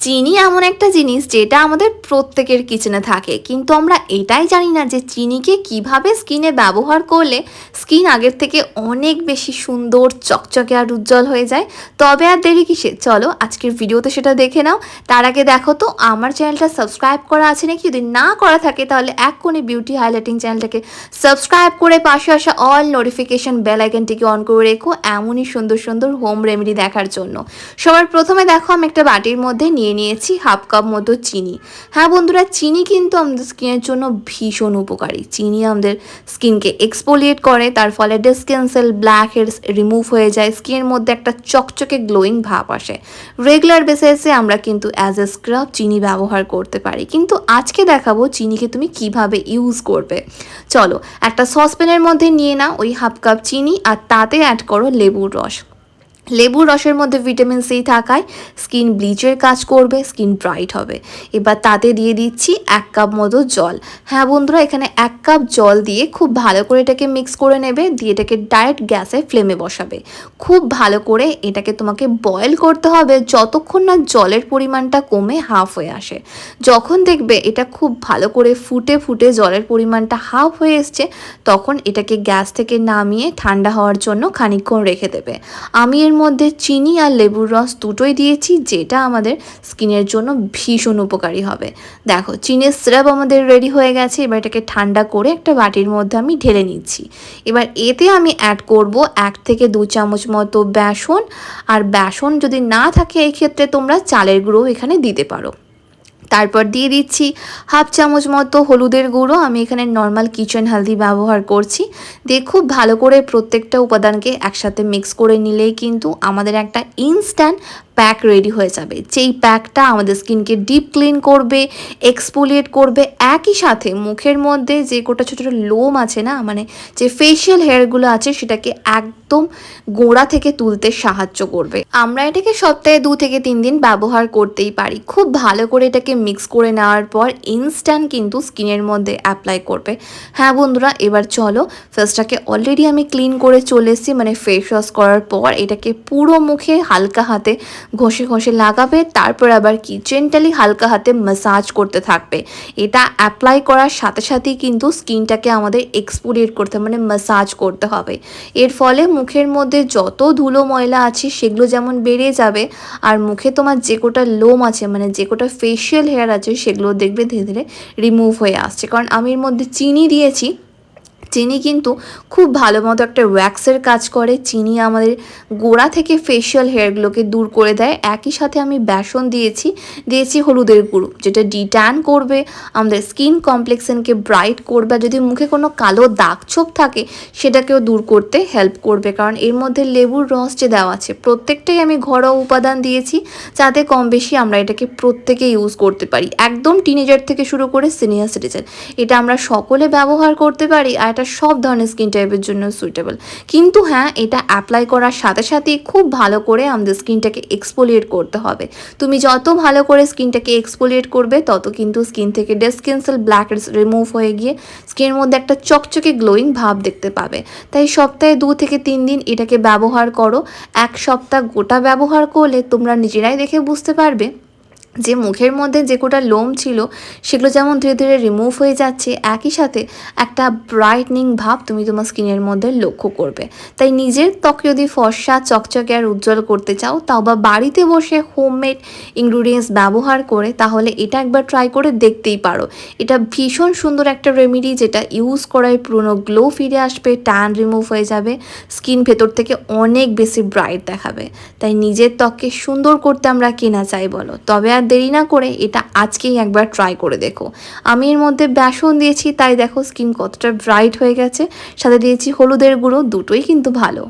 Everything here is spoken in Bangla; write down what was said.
চিনি এমন একটা জিনিস যেটা আমাদের প্রত্যেকের কিচেনে থাকে। কিন্তু আমরা এটাই জানি না যে চিনিকে কীভাবে স্কিনে ব্যবহার করলে স্কিন আগের থেকে অনেক বেশি সুন্দর, চকচকে আর উজ্জ্বল হয়ে যায়। তবে আর দেরি কিসে? চলো আজকের ভিডিওতে সেটা দেখে নাও। তার আগে দেখো তো, আমার চ্যানেলটা সাবস্ক্রাইব করা আছে নাকি? যদি না করা থাকে, তাহলে এক কোণে বিউটি হাইলাইটিং চ্যানেলটাকে সাবস্ক্রাইব করে পাশে আসা অল নোটিফিকেশান বেল আইকনটিকে অন করে রেখো এমনই সুন্দর সুন্দর হোম রেমেডি দেখার জন্য। সবার প্রথমে দেখো আমি একটা বাটির মধ্যে নিয়ে নিয়েছি হাফ কাপ মতো চিনি। হ্যাঁ বন্ধুরা, চিনি কিন্তু আমাদের স্কিনের জন্য ভীষণ উপকারী। চিনি আমাদের স্কিনকে এক্সপোলিয়েট করে, তার ফলে ডিসকেন্সেল ব্ল্যাক হেডস রিমুভ হয়ে যায়, স্কিনের মধ্যে একটা চকচকে গ্লোয়িং ভাব আসে। রেগুলার বেসিসে আমরা কিন্তু অ্যাজ এ স্ক্রাব চিনি ব্যবহার করতে পারি। কিন্তু আজকে দেখাবো চিনিকে তুমি কীভাবে ইউজ করবে। চলো, একটা সসপ্যানের মধ্যে নিয়ে নাও ওই হাফ কাপ চিনি আর তাতে অ্যাড করো লেবুর রস। লেবুর রসের মধ্যে ভিটামিন সি থাকায় স্কিন ব্লিচের কাজ করবে, স্কিন ব্রাইট হবে। এবার তাতে দিয়ে দিচ্ছি এক কাপ মতো জল। হ্যাঁ বন্ধুরা, এখানে এক কাপ জল দিয়ে খুব ভালো করে এটাকে মিক্স করে নেবে, দিয়ে এটাকে ডাইরেক্ট গ্যাসে ফ্লেমে বসাবে। খুব ভালো করে এটাকে তোমাকে বয়েল করতে হবে যতক্ষণ না জলের পরিমাণটা কমে হাফ হয়ে আসে। যখন দেখবে এটা খুব ভালো করে ফুটে ফুটে জলের পরিমাণটা হাফ হয়ে এসছে, তখন এটাকে গ্যাস থেকে নামিয়ে ঠান্ডা হওয়ার জন্য খানিকক্ষণ রেখে দেবে। আমি এর মধ্যে চিনি আর লেবুর রস দুটোই দিয়েছি, যেটা আমাদের স্কিনের জন্য ভীষণ উপকারী হবে। দেখো, চিনের সিরাপ আমাদের রেডি হয়ে গেছে, এবার এটাকে ঠান্ডা করে একটা বাটির মধ্যে আমি ঢেলে নিচ্ছি। এবার এতে আমি অ্যাড করব এক থেকে দু চামচ মতো বেসন, আর বেসন যদি না থাকে এই ক্ষেত্রে তোমরা চালের গুঁড়ো এখানে দিতে পারো। তারপর দিয়ে দিচ্ছি হাফ চামচ মতো হলুদের গুঁড়ো। আমি এখানে নর্মাল কিচেন হালদি ব্যবহার করছি। দিয়ে খুব ভালো করে প্রত্যেকটা উপাদানকে একসাথে মিক্স করে নিলেই কিন্তু আমাদের একটা ইনস্ট্যান্ট প্যাক রেডি হয়ে যাবে। যেই প্যাকটা আমাদের স্কিনকে ডিপ ক্লিন করবে এক্সপোলিয়েট করবে, একই সাথে মুখের মধ্যে যে গোটা ছোটো ছোটো লোম আছে না মানে যে ফেশিয়াল হেয়ারগুলো আছে, সেটাকে একদম গোড়া থেকে তুলতে সাহায্য করবে। আমরা এটাকে সপ্তাহে দু থেকে তিন দিন ব্যবহার করতেই পারি। খুব ভালো করে এটাকে মিক্স করে নেওয়ার পর ইনস্ট্যান্ট কিন্তু স্কিনের মধ্যে অ্যাপ্লাই করবে। হ্যাঁ বন্ধুরা, এবার চলো ফেসটাকে অলরেডি আমি ক্লিন করে চলে এসেছি মানে ফেস ওয়াশ করার পর এটাকে পুরো মুখে হালকা হাতে ঘষে ঘষে লাগাবে, তারপর আবার কি জেন্টালি হালকা হাতে ম্যাসাজ করতে থাকবে। এটা অ্যাপ্লাই করার সাথে সাথেই কিন্তু স্কিনটাকে আমাদের এক্সপোরিয়েট করতে মানে ম্যাসাজ করতে হবে। এর ফলে মুখের মধ্যে যত ধুলো ময়লা আছে, সেগুলো যেমন বেড়ে যাবে, আর মুখে তোমার যে কোটা লোম আছে মানে যে কোটা ফেশিয়াল হেয়ার আছে, সেগুলো দেখবে ধীরে ধীরে রিমুভ হয়ে আসছে। কারণ আমি এর মধ্যে চিনি দিয়েছি চিনি কিন্তু খুব ভালো মতো একটা ওয়্যাক্সের কাজ করে। চিনি আমাদের গোড়া থেকে ফেশিয়াল হেয়ারগুলোকে দূর করে দেয়। একই সাথে আমি বেসন দিয়েছি দিয়েছি হলুদের গুঁড়ো, যেটা ডিট্যান করবে, আমাদের স্কিন কমপ্লেক্সনকে ব্রাইট করবে যদি মুখে কোনো কালো দাগ ছোপ থাকে, সেটাকেও দূর করতে হেল্প করবে। কারণ এর মধ্যে লেবুর রস যে দেওয়া আছে, প্রত্যেকটাই আমি ঘরোয়া উপাদান দিয়েছি, যাতে কম বেশি আমরা এটাকে প্রত্যেকে ইউজ করতে পারি। একদম টিনেজার থেকে শুরু করে সিনিয়র সিটিজেন এটা আমরা সকলে ব্যবহার করতে পারি, আর এটা সব ধরনের স্কিন টাইপের জন্য সুইটেবল কিন্তু হ্যাঁ এটা অ্যাপ্লাই করার সাথে সাথেই খুব ভালো করে আমাদের স্কিনটাকে এক্সপোলিয়েট করতে হবে। তুমি যত ভালো করে স্কিনটাকে এক্সপোলিয়েট করবে, তত কিন্তু স্কিন থেকে ডেসকেন্সেল ব্ল্যাক রিমুভ হয়ে গিয়ে স্কিনের মধ্যে একটা চকচকে গ্লোয়িং ভাব দেখতে পাবে। তাই সপ্তাহে দু থেকে তিন দিন এটাকে ব্যবহার করো। এক সপ্তাহ গোটা ব্যবহার করলে তোমরা নিজেরাই দেখে বুঝতে পারবে। যে মুখের মধ্যে যে কোটা লোম ছিল, সেগুলো যেমন ধীরে ধীরে রিমুভ হয়ে যাচ্ছে, একই সাথে একটা ব্রাইটনিং ভাব তুমি তোমার স্কিনের মধ্যে লক্ষ্য করবে। তাই নিজের ত্বক যদি ফর্সা, চকচকে আর উজ্জ্বল করতে চাও, তাও বা বাড়িতে বসে হোমমেড ইনগ্রিডিয়েন্টস ব্যবহার করে, তাহলে এটা একবার ট্রাই করে দেখতেই পারো। এটা ভীষণ সুন্দর একটা রেমেডি যেটা ইউজ করায় পুরনো গ্লো ফিরে আসবে ট্যান রিমুভ হয়ে যাবে স্কিন ভেতর থেকে অনেক বেশি ব্রাইট দেখাবে। তাই নিজের ত্বককে সুন্দর করতে আমরা কেনা চাই বলো? তবে আর দেরি না করে এটা আজকেই একবার ট্রাই করে দেখো। আমি এর মধ্যে বেসন দিয়েছি, তাই দেখো স্কিন কতটা ব্রাইট হয়ে গেছে। সাথে দিয়েছি হলুদের গুঁড়ো, দুটোই কিন্তু ভালো।